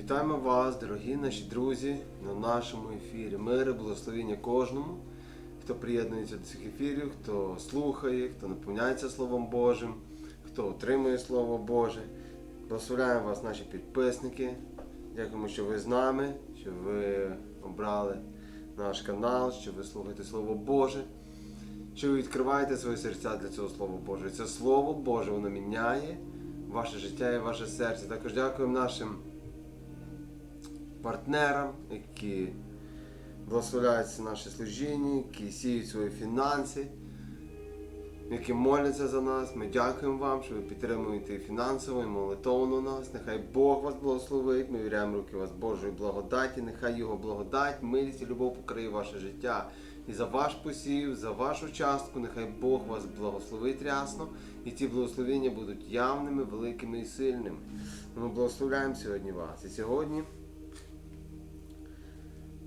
Вітаємо вас, дорогі наші друзі, на нашому ефірі. Мир і благословіння кожному, хто приєднується до цих ефірів, хто слухає, хто наповняється Словом Божим, хто отримує Слово Боже. Благословляємо вас, наші підписники. Дякуємо, що ви з нами, що ви обрали наш канал, що ви слухаєте Слово Боже, що ви відкриваєте свої серця для цього Слова Божого. Це Слово Боже, воно міняє ваше життя і ваше серце. Також дякуємо нашим партнерам, які благословляються наші служіння, які сіють свої фінанси, які моляться за нас. Ми дякуємо вам, що ви підтримуєте фінансово і молитовно нас. Нехай Бог вас благословить. Ми віряємо руки вас Божої благодаті. Нехай Його благодать, милість і любов покриє ваше життя. І за ваш посів, за вашу частку, нехай Бог вас благословить рясно, і ці благословення будуть явними, великими і сильними. Ми благословляємо сьогодні вас. І сьогодні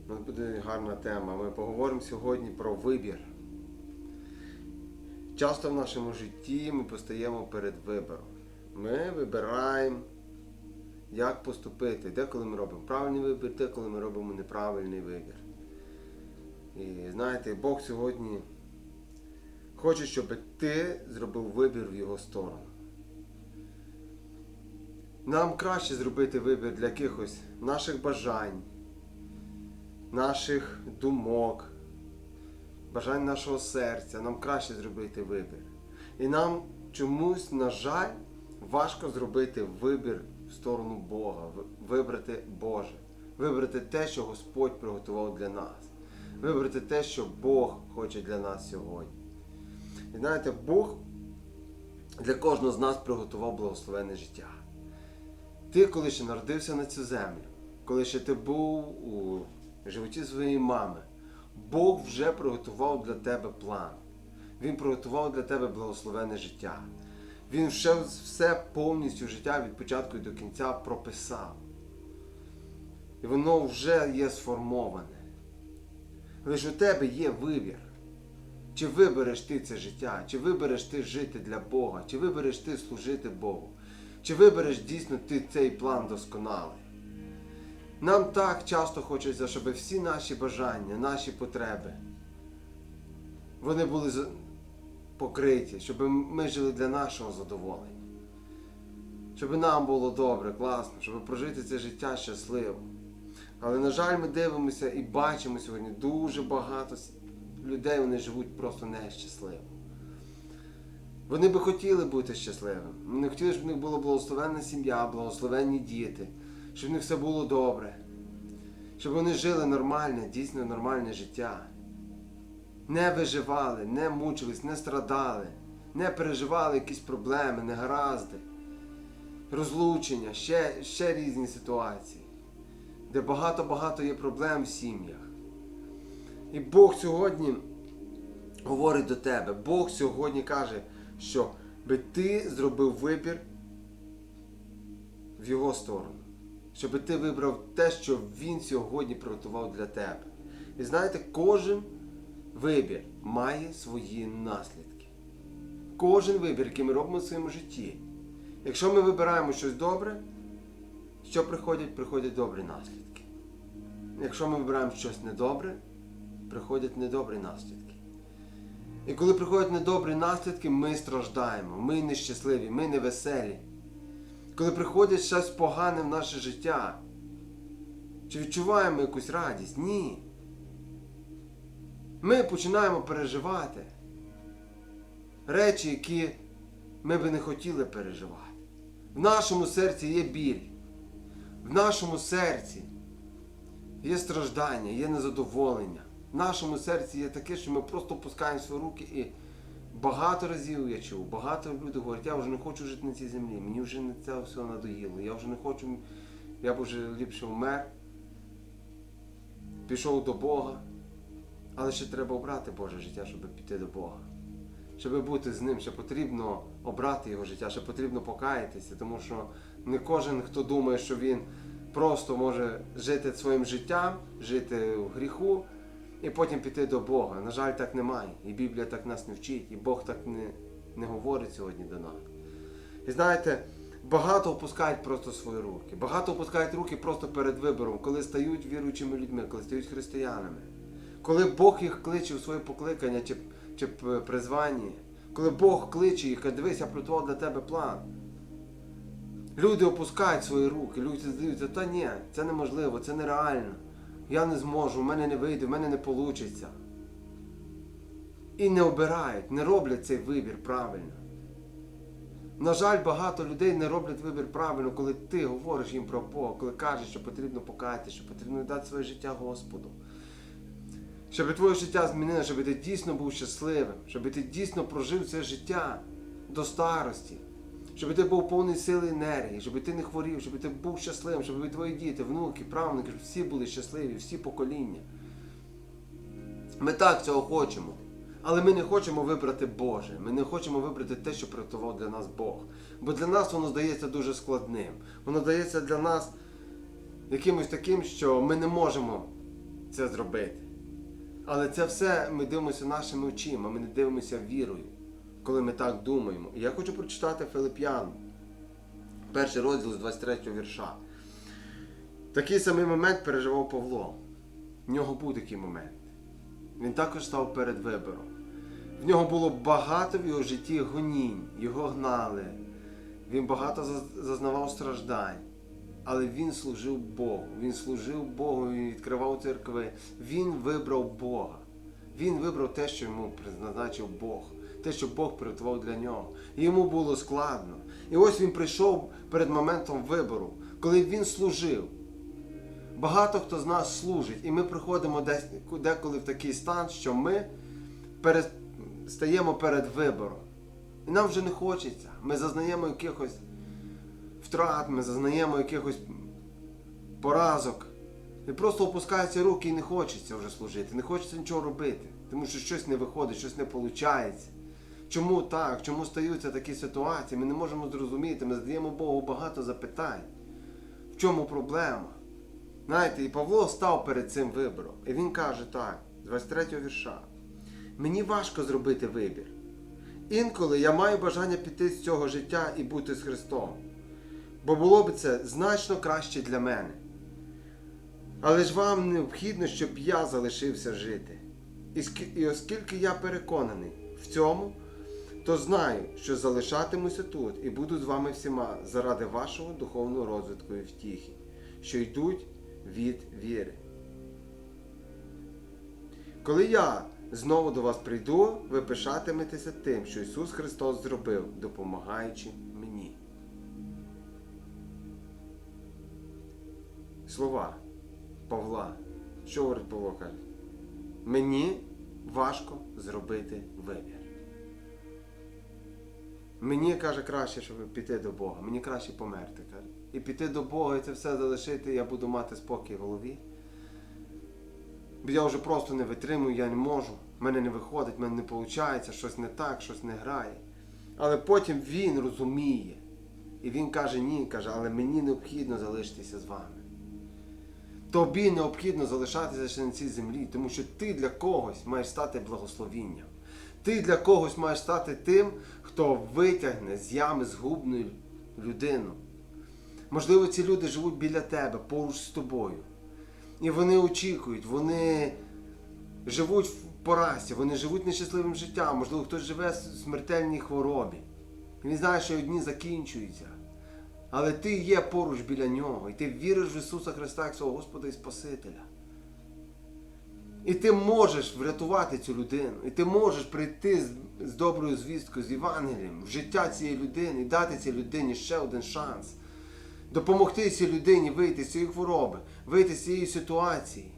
у нас буде гарна тема. Ми поговоримо сьогодні про вибір. Часто в нашому житті ми постаємо перед вибором. Ми вибираємо, як поступити, деколи ми робимо правильний вибір, деколи ми робимо неправильний вибір. І знаєте, Бог сьогодні хоче, щоб ти зробив вибір в його сторону. Нам краще зробити вибір для якихось наших бажань, наших думок, бажань нашого серця. Нам краще зробити вибір. І нам чомусь, на жаль, важко зробити вибір в сторону Бога, вибрати Боже, вибрати те, що Господь приготував для нас, вибрати те, що Бог хоче для нас сьогодні. І знаєте, Бог для кожного з нас приготував благословенне життя. Ти, коли ще народився на цю землю, коли ще ти був у животі своєї мами, Бог вже приготував для тебе план. Він приготував для тебе благословенне життя. Він вже все повністю життя від початку до кінця прописав. І воно вже є сформоване. Лише у тебе є вибір. Чи вибереш ти це життя, чи вибереш ти жити для Бога, чи вибереш ти служити Богу, чи вибереш дійсно ти цей план досконалий. Нам так часто хочеться, щоб всі наші бажання, наші потреби, вони були покриті, щоб ми жили для нашого задоволення. Щоб нам було добре, класно, щоб прожити це життя щасливо. Але, на жаль, ми дивимося і бачимо сьогодні дуже багато людей, вони живуть просто нещасливо. Вони би хотіли бути щасливими. Вони хотіли, щоб в них була благословенна сім'я, благословенні діти, щоб в них все було добре. Щоб вони жили нормальне, дійсно нормальне життя. Не виживали, не мучились, не страдали, не переживали якісь проблеми, негаразди, розлучення, ще, ще різні ситуації, де багато-багато є проблем в сім'ях. І Бог сьогодні говорить до тебе. Бог сьогодні каже, що би ти зробив вибір в його сторону. Щоб ти вибрав те, що він сьогодні приготував для тебе. І знаєте, кожен вибір має свої наслідки. Кожен вибір, який ми робимо в своєму житті. Якщо ми вибираємо щось добре, що приходять? Приходять добрі наслідки. Якщо ми вибираємо щось недобре, приходять недобрі наслідки. І коли приходять недобрі наслідки, ми страждаємо, ми нещасливі, ми невеселі. Коли приходить щось погане в наше життя, чи відчуваємо якусь радість? Ні. Ми починаємо переживати речі, які ми би не хотіли переживати. В нашому серці є біль. В нашому серці є страждання, є незадоволення. В нашому серці є таке, що ми просто опускаємо свої руки і багато разів я чув, багато людей говорять, я вже не хочу жити на цій землі, мені вже не це все надоїло, я вже не хочу, я б вже ліпше вмер, пішов до Бога. Але ще треба обрати Боже життя, щоб піти до Бога. Щоб бути з ним, ще потрібно обрати його життя, ще потрібно покаятися, тому що не кожен, хто думає, що він просто може жити своїм життям, жити в гріху і потім піти до Бога. На жаль, так немає. І Біблія так нас не вчить, і Бог так не, не говорить сьогодні до нас. І знаєте, Багато опускають просто свої руки. Багато опускають руки просто перед вибором, коли стають віруючими людьми, коли стають християнами. Коли Бог їх кличе у своє покликання чи, чи призвання, коли Бог кличе їх, каже, дивись, я приготував для тебе план. Люди опускають свої руки, люди здаються, та ні, це неможливо, це нереально. Я не зможу, в мене не вийде, в мене не вийде. І не обирають, не роблять цей вибір правильно. На жаль, багато людей не роблять вибір правильно, коли ти говориш їм про Бога, коли кажеш, що потрібно покаятися, що потрібно дати своє життя Господу. Щоб твоє життя змінило, щоб ти дійсно був щасливим, щоб ти дійсно прожив це життя до старості, щоб ти був повний сили енергії, щоб ти не хворів, щоб ти був щасливим, щоб твої діти, внуки, правнуки, щоб всі були щасливі, всі покоління. Ми так цього хочемо. Але ми не хочемо вибрати Боже. Ми не хочемо вибрати те, що приготував для нас Бог. Бо для нас воно здається дуже складним. Воно здається для нас якимось таким, що ми не можемо це зробити. Але це все ми дивимося нашими очима, ми не дивимося вірою, коли ми так думаємо. І я хочу прочитати Филип'ян, перший розділ з 23 вірша. Такий самий момент переживав Павло. В нього був такий момент. Він також став перед вибором. В нього було багато в його житті гонінь, його гнали. Він багато зазнавав страждань. Але він служив Богу. Він служив Богу, він відкривав церкви. Він вибрав Бога. Він вибрав те, що йому призначив Бог, те, що Бог приготував для нього. Йому було складно. І ось він прийшов перед моментом вибору, коли він служив. Багато хто з нас служить, і ми приходимо деколи в такий стан, що ми перед, стаємо перед вибором. І нам вже не хочеться. Ми зазнаємо якихось втрат, ми зазнаємо якихось поразок. І просто опускаються руки і не хочеться вже служити, не хочеться нічого робити, тому що щось не виходить, щось не виходить. Чому так? Чому стаються такі ситуації? Ми не можемо зрозуміти, ми задаємо Богу багато запитань. В чому проблема? Знаєте, і Павло став перед цим вибором. І він каже так, з 23 вірша. Мені важко зробити вибір. Інколи я маю бажання піти з цього життя і бути з Христом. Бо було б це значно краще для мене. Але ж вам необхідно, щоб я залишився жити. І оскільки я переконаний в цьому, то знаю, що залишатимуся тут і буду з вами всіма заради вашого духовного розвитку і втіхи, що йдуть від віри. Коли я знову до вас прийду, ви пишатиметеся тим, що Ісус Христос зробив, допомагаючи мені. Слова Павла. Що говорить Павло каже? Мені важко зробити вибір. Мені каже краще, щоб піти до Бога. Мені краще померти. каже. І піти до Бога і це все залишити, я буду мати спокій в голові. Бо я вже просто не витримую, я не можу. В мене не виходить, в мене не виходить, щось не так, щось не грає. Але потім він розуміє. І він каже, ні, каже, але мені необхідно залишитися з вами. Тобі необхідно залишатися ще на цій землі, тому що ти для когось маєш стати благословінням. Ти для когось маєш стати тим, хто витягне з ями згубну людину. Можливо, ці люди живуть біля тебе, поруч з тобою. І вони очікують, вони живуть в поразі, вони живуть нещасливим життям. Можливо, хтось живе в смертельній хворобі. Він знає, що одні закінчуються. Але ти є поруч біля нього, і ти віриш в Ісуса Христа як свого Господа і Спасителя. І ти можеш врятувати цю людину, і ти можеш прийти з, з доброю звісткою, з Євангелієм в життя цієї людини і дати цій людині ще один шанс. Допомогти цій людині вийти з цієї хвороби, вийти з цієї ситуації.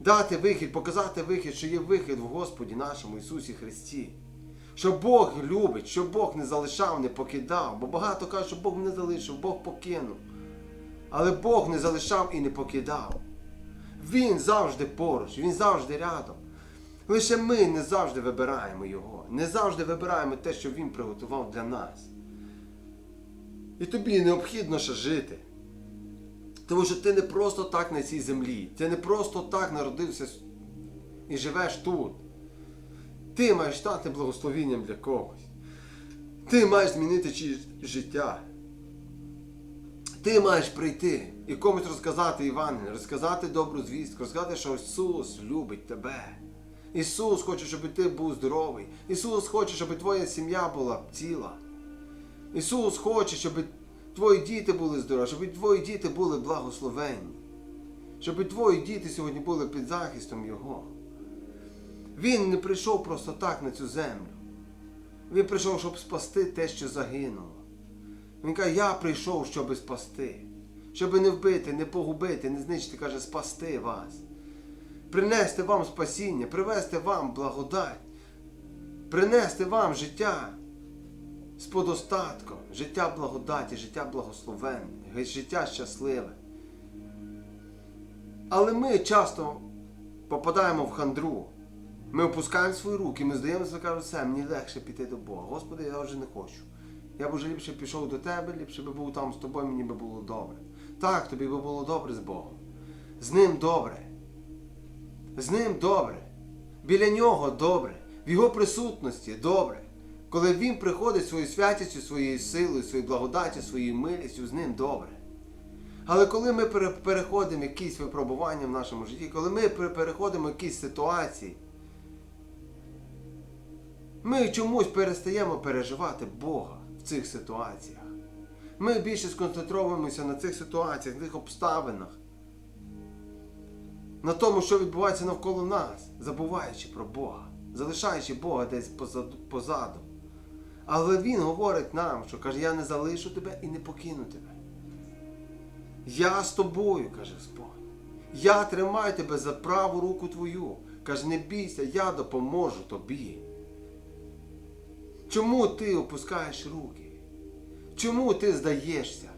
Дати вихід, показати вихід, що є вихід в Господі нашому Ісусі Христі. Що Бог любить, що Бог не залишав, не покидав. Бо багато кажуть, що Бог не залишив, Бог покинув. Але Бог не залишав і не покидав. Він завжди поруч, Він завжди рядом. Лише ми не завжди вибираємо Його, не завжди вибираємо те, що Він приготував для нас. І тобі необхідно ще жити. Тому що ти не просто так на цій землі, ти не просто так народився і живеш тут. Ти маєш стати благословенням для когось. Ти маєш змінити чиєсь життя. Ти маєш прийти і комусь розказати Івангелію, розказати добру звістку, розказати, що Ісус любить тебе. Ісус хоче, щоб ти був здоровий. Ісус хоче, щоб твоя сім'я була ціла. Ісус хоче, щоб твої діти були здорові, щоб твої діти були благословенні. Щоб твої діти сьогодні були під захистом Його. Він не прийшов просто так на цю землю. Він прийшов, щоб спасти те, що загинуло. Він каже, я прийшов, щоб спасти, щоб не вбити, не погубити, не знищити, каже, спасти вас. Принести вам спасіння, привести вам благодать, принести вам життя з подостатком, життя благодаті, життя благословенне, життя щасливе. Але ми часто попадаємо в хандру. Ми опускаємо свої руки, ми здаємося, кажемо, все, мені легше піти до Бога. Господи, я вже не хочу. Я б вже ліпше пішов до тебе, ліпше би був там з тобою, мені би було добре. Так, тобі би було добре з Богом. З ним добре. З ним добре. Біля нього добре. В його присутності добре. Коли він приходить своєю святістю, своєю силою, своєю благодаттю, своєю милістю, з ним добре. Але коли ми переходимо якісь випробування в нашому житті, коли ми переходимо якісь ситуації, ми чомусь перестаємо переживати Бога в цих ситуаціях. Ми більше сконцентруємося на цих ситуаціях, на цих обставинах, на тому, що відбувається навколо нас, забуваючи про Бога, залишаючи Бога десь позаду. Але Він говорить нам, що каже, я не залишу тебе і не покину тебе. Я з тобою, каже Господь. Я тримаю тебе за праву руку твою. Каже, не бійся, я допоможу тобі. Чому ти опускаєш руки? Чому ти здаєшся?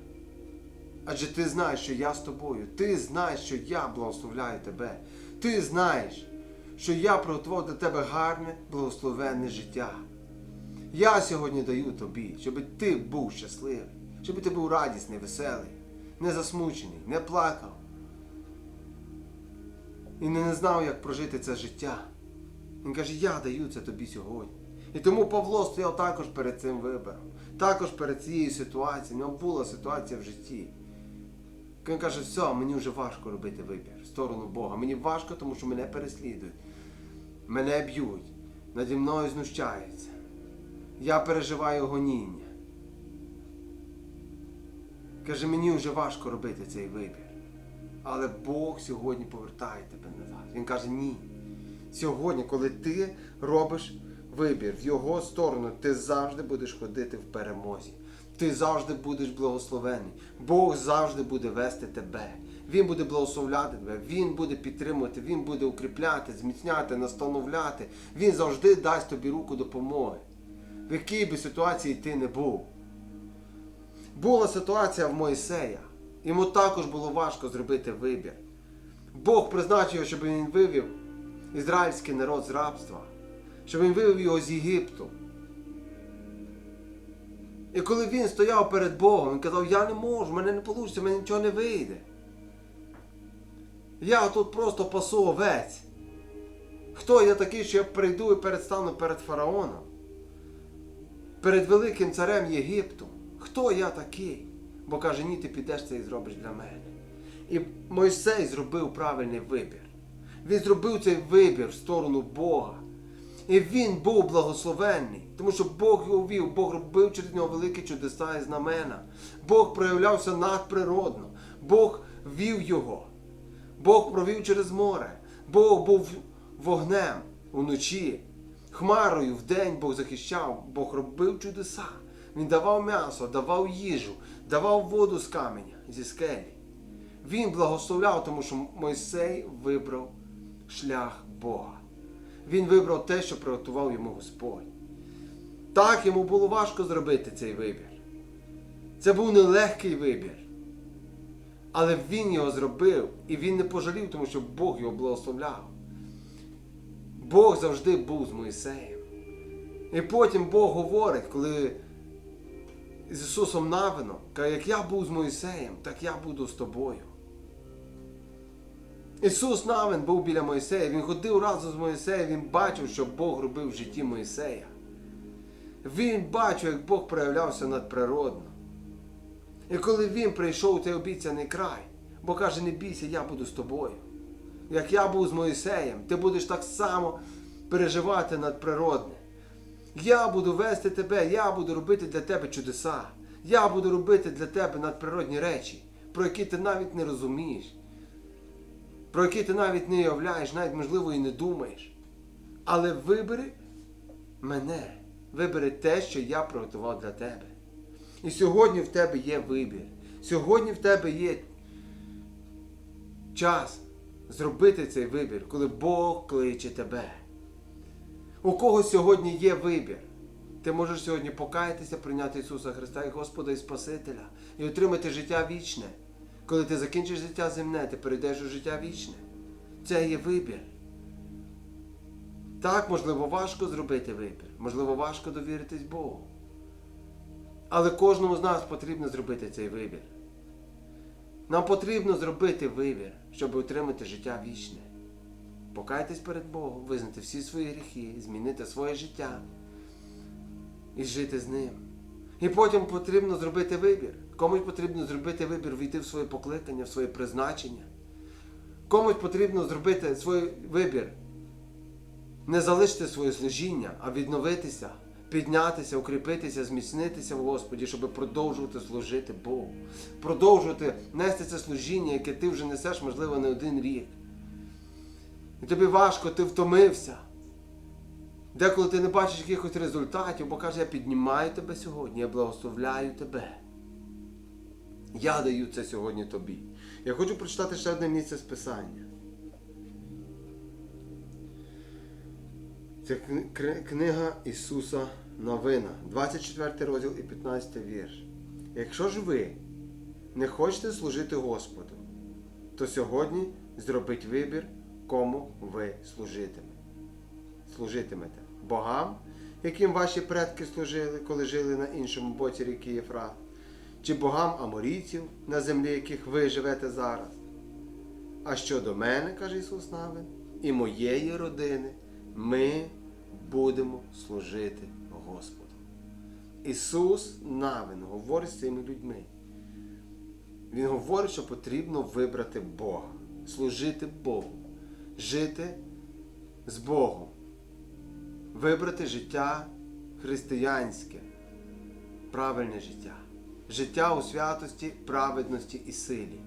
Адже ти знаєш, що я з тобою. Ти знаєш, що я благословляю тебе. Ти знаєш, що я приготував для тебе гарне, благословенне життя. Я сьогодні даю тобі, щоб ти був щасливий, щоб ти був радісний, веселий, не засмучений, не плакав. І не знав, як прожити це життя. Він каже, я даю це тобі сьогодні. І тому Павло стояв також перед цим вибором, також перед цією ситуацією. У нього була ситуація в житті. Він каже, все, мені вже важко робити вибір в сторону Бога. Мені важко, тому що мене переслідують, мене б'ють, наді мною знущаються. Я переживаю гоніння. Каже, мені вже важко робити цей вибір. Але Бог сьогодні повертає тебе назад. Він каже, ні. Сьогодні, коли ти робиш вибір в його сторону, ти завжди будеш ходити в перемозі. Ти завжди будеш благословений. Бог завжди буде вести тебе. Він буде благословляти тебе, Він буде підтримувати, Він буде укріпляти, зміцняти, настановляти. Він завжди дасть тобі руку допомоги. В якій би ситуації ти не був. Була ситуація в Мойсея. Йому також було важко зробити вибір. Бог призначив щоб він вивів ізраїльський народ з рабства, щоб він вивів його з Єгипту. І коли він стояв перед Богом, він казав, я не можу, мене не вийде, мене нічого не вийде. Я тут просто пасу овець. Хто я такий, що я прийду і передстану перед фараоном? Перед великим царем Єгипту. Хто я такий? Бо каже, ні, ти підеш це і зробиш для мене. І Мойсей зробив правильний вибір. Він зробив цей вибір в сторону Бога. І він був благословенний, тому що Бог його вів, Бог робив через нього великі чудеса і знамена. Бог проявлявся надприродно, Бог вів його, Бог провів через море, Бог був вогнем уночі, хмарою вдень Бог захищав, Бог робив чудеса. Він давав м'ясо, давав їжу, давав воду з каменя, зі скелі. Він благословляв, тому що Мойсей вибрав шлях Бога. Він вибрав те, що приготував йому Господь. Так йому було важко зробити цей вибір. Це був нелегкий вибір. Але він його зробив і він не пожалів, тому що Бог його благословляв. Бог завжди був з Моїсеєм. І потім Бог говорить, коли з Ісусом Навином, каже, як я був з Моїсеєм, так я буду з тобою. Ісус Навин був біля Моїсея, Він ходив разом з Моїсеєм, він бачив, що Бог робив в житті Моїсея. Він бачив, як Бог проявлявся надприродно. І коли він прийшов у цей обіцяний край, бо каже, не бійся, я буду з тобою. Як я був з Моїсеєм, ти будеш так само переживати надприродне. Я буду вести тебе, я буду робити для тебе чудеса. Я буду робити для тебе надприродні речі, про які ти навіть не розумієш, про які ти навіть не уявляєш, навіть можливо і не думаєш. Але вибери мене, вибери те, що я приготував для тебе. І сьогодні в тебе є вибір. Сьогодні в тебе є час зробити цей вибір, коли Бог кличе тебе. У кого сьогодні є вибір? Ти можеш сьогодні покаятися, прийняти Ісуса Христа як Господа і Спасителя і отримати життя вічне. Коли ти закінчиш життя земне, ти перейдеш у життя вічне. Це є вибір. Так, можливо, важко зробити вибір, можливо, важко довіритись Богу. Але кожному з нас потрібно зробити цей вибір. Нам потрібно зробити вибір, щоб отримати життя вічне. Покайтесь перед Богом, визнати всі свої гріхи, змінити своє життя і жити з ним. І потім потрібно зробити вибір. Комусь потрібно зробити вибір, війти в своє покликання, в своє призначення. Комусь потрібно зробити свій вибір, не залишити своє служіння, а відновитися, піднятися, укріпитися, зміцнитися в Господі, щоб продовжувати служити Богу, продовжувати нести це служіння, яке ти вже несеш, можливо, не один рік. І тобі важко, ти втомився. Деколи ти не бачиш якихось результатів, бо каже, я піднімаю тебе сьогодні, я благословляю тебе. Я даю це сьогодні тобі. Я хочу прочитати ще одне місце з Писання. Це книга Ісуса Новина, 24 розділ і 15 вірш. Якщо ж ви не хочете служити Господу, то сьогодні зробіть вибір, кому ви служитимете. Служитимете богам, яким ваші предки служили, коли жили на іншому боці ріки Єфрат, чи богам аморійців, на землі яких ви живете зараз. А щодо мене, каже Ісус Навин, і моєї родини, ми будемо служити Господу. Ісус Навин говорить з цими людьми. Він говорить, що потрібно вибрати Бога, служити Богу, жити з Богом, вибрати життя християнське, правильне життя, життя у святості, праведності і силі.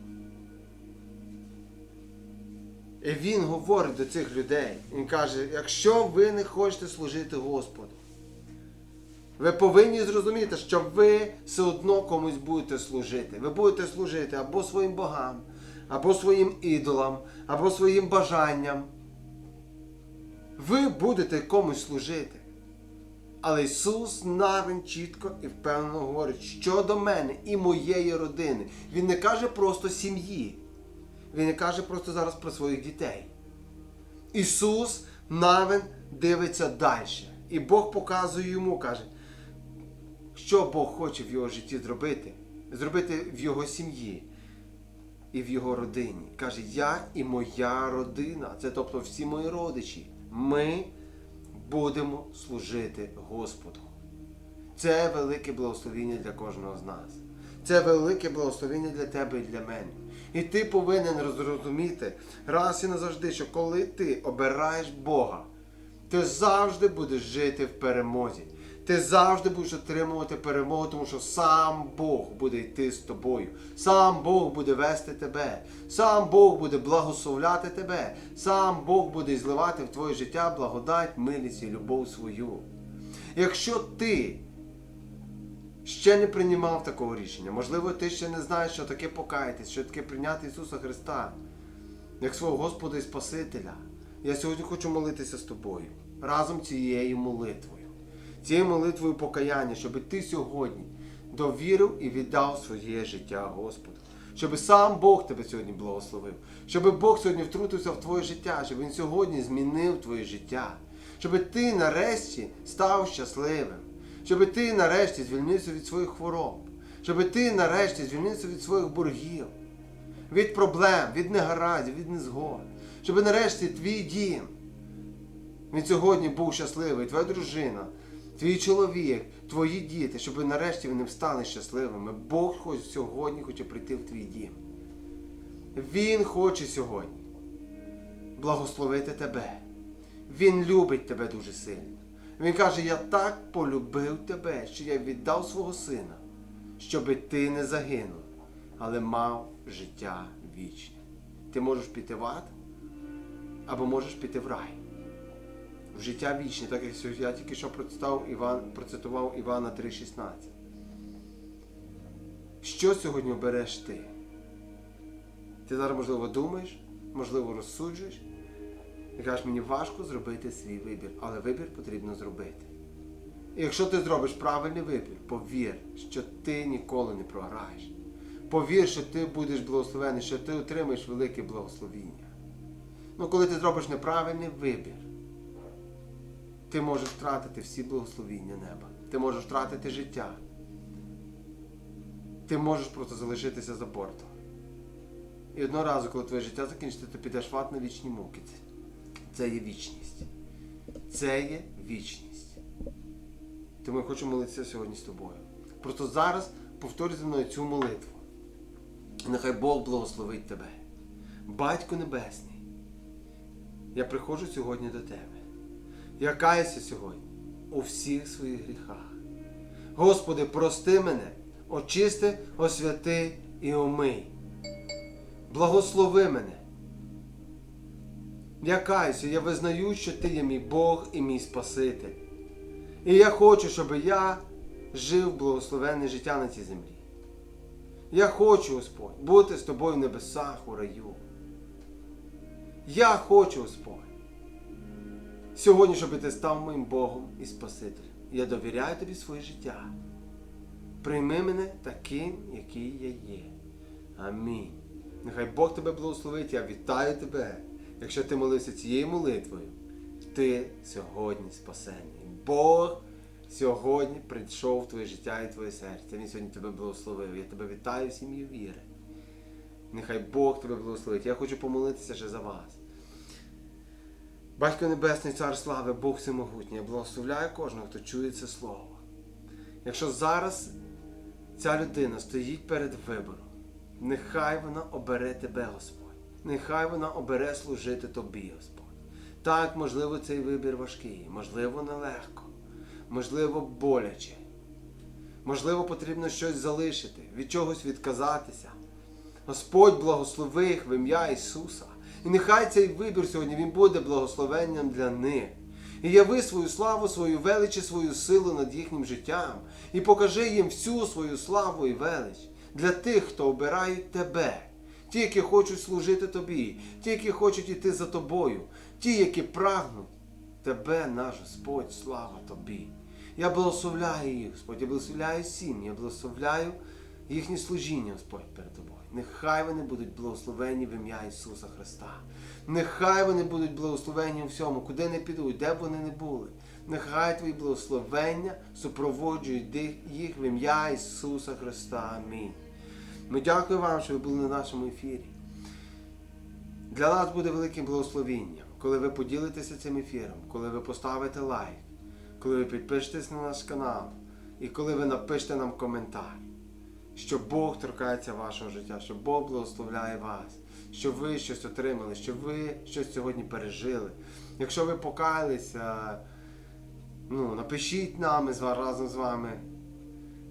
І він говорить до цих людей. Він каже: якщо ви не хочете служити Господу, ви повинні зрозуміти, що ви все одно комусь будете служити. Ви будете служити або своїм богам, або своїм ідолам, або своїм бажанням. Ви будете комусь служити. Але Ісус навин чітко і впевнено говорить, що до мене і моєї родини. Він не каже просто сім'ї. Він не каже просто зараз про своїх дітей. Ісус навин дивиться далі. І Бог показує йому, каже, що Бог хоче в його житті зробити. Зробити в його сім'ї і в його родині. Каже, я і моя родина, це тобто всі мої родичі, ми будемо служити Господу. Це велике благословіння для кожного з нас. Це велике благословіння для тебе і для мене. І ти повинен розуміти раз і назавжди, що коли ти обираєш Бога, ти завжди будеш жити в перемозі. Ти завжди будеш отримувати перемогу, тому що сам Бог буде йти з тобою. Сам Бог буде вести тебе. Сам Бог буде благословляти тебе. Сам Бог буде зливати в твоє життя благодать, милість і любов свою. Якщо ти ще не приймав такого рішення, можливо, ти ще не знаєш, що таке покаятись, що таке прийняти Ісуса Христа як свого Господа і Спасителя. Я сьогодні хочу молитися з тобою разом цією молитвою, цією молитвою покаяння, щоб ти сьогодні довірив і віддав своє життя Господу. Щоб сам Бог тебе сьогодні благословив, щоб Бог сьогодні втрутився в твоє життя, щоб Він сьогодні змінив твоє життя, щоб ти нарешті став щасливим, щоб ти нарешті звільнився від своїх хвороб, щоб ти нарешті звільнився від своїх боргів, від проблем, від негараздів, від незгод, щоб нарешті твій дім він сьогодні був щасливий, твоя дружина, твій чоловік, твої діти, щоб нарешті вони стали щасливими. Бог хоч сьогодні хоче прийти в твій дім. Він хоче сьогодні благословити тебе. Він любить тебе дуже сильно. Він каже: Я так полюбив тебе, що я віддав свого сина, щоби ти не загинув, але мав життя вічне. Ти можеш піти в ад, або можеш піти в рай. В життя вічне, так як я тільки що процитував, Іван, процитував Івана 3,16. Що сьогодні обереш ти? Ти зараз, можливо, думаєш, можливо, розсуджуєш. І кажеш, мені важко зробити свій вибір, але вибір потрібно зробити. І якщо ти зробиш правильний вибір, повір, що ти ніколи не програєш. Повір, що ти будеш благословений, що ти отримаєш велике благословіння. Ну, коли ти зробиш неправильний вибір, ти можеш втратити всі благословіння неба. Ти можеш втратити життя. Ти можеш просто залишитися за бортом. І одного разу, коли твоє життя закінчиться, ти підеш в ад на вічні муки. Це- є вічність. Це є вічність. Тому я хочу молитися сьогодні з тобою. Просто зараз повторюй зі мною цю молитву. Нехай Бог благословить тебе. Батько Небесний, я приходжу сьогодні до тебе. Я каюся сьогодні у всіх своїх гріхах. Господи, прости мене, очисти, освяти і омий. Благослови мене. Я каюся, я визнаю, що ти є мій Бог і мій Спаситель. І я хочу, щоб я жив благословенне життя на цій землі. Я хочу, Господь, бути з тобою в небесах у раю. Я хочу, Господь, сьогодні, щоб ти став моїм Богом і Спасителем. Я довіряю тобі своє життя. Прийми мене таким, який я є. Амінь. Нехай Бог тебе благословить, я вітаю тебе. Якщо ти молився цією молитвою, ти сьогодні спасений. Бог сьогодні прийшов в твоє життя і твоє серце. Він сьогодні тебе благословив. Я тебе вітаю в сім'ї віри. Нехай Бог тебе благословить. Я хочу помолитися ще за вас. Батько Небесний, Цар слави, Бог всемогутній, я благословляю кожного, хто чує це слово. Якщо зараз ця людина стоїть перед вибором, нехай вона обере тебе, Господь. Нехай вона обере служити тобі, Господь. Так, можливо, цей вибір важкий, можливо, нелегко, можливо, боляче. Можливо, потрібно щось залишити, від чогось відказатися. Господь благослови їх в ім'я Ісуса. І нехай цей вибір сьогодні він буде благословенням для них. І яви свою славу, свою велич і свою силу над їхнім життям. І покажи їм всю свою славу і велич для тих, хто обирають тебе. Ті, які хочуть служити тобі, ті, які хочуть йти за тобою, ті, які прагнуть тебе, наш Господь, слава тобі. Я благословляю їх, Господь, я благословляю сім'ї, я благословляю їхнє служіння, Господь, перед тобою. Нехай вони будуть благословені в ім'я Ісуса Христа. Нехай вони будуть благословені у всьому, куди не підуть, де б вони не були. Нехай твої благословення супроводжують їх в ім'я Ісуса Христа. Амінь. Ми дякуємо вам, що ви були на нашому ефірі. Для нас буде великим благословінням, коли ви поділитеся цим ефіром, коли ви поставите лайк, коли ви підпишетесь на наш канал і коли ви напишете нам коментар, що Бог торкається вашого життя, що Бог благословляє вас, що ви щось отримали, що ви щось сьогодні пережили. Якщо ви покаялися, ну, напишіть нам ми разом з вами.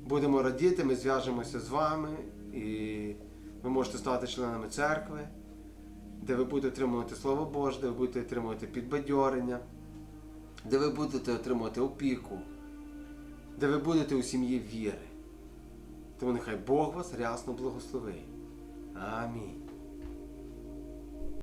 Будемо радіти, ми зв'яжемося з вами і ви можете стати членами церкви, де ви будете отримувати Слово Боже, де ви будете отримувати підбадьорення, де ви будете отримувати опіку, де ви будете у сім'ї віри. Тому нехай Бог вас рясно благословить. Амінь.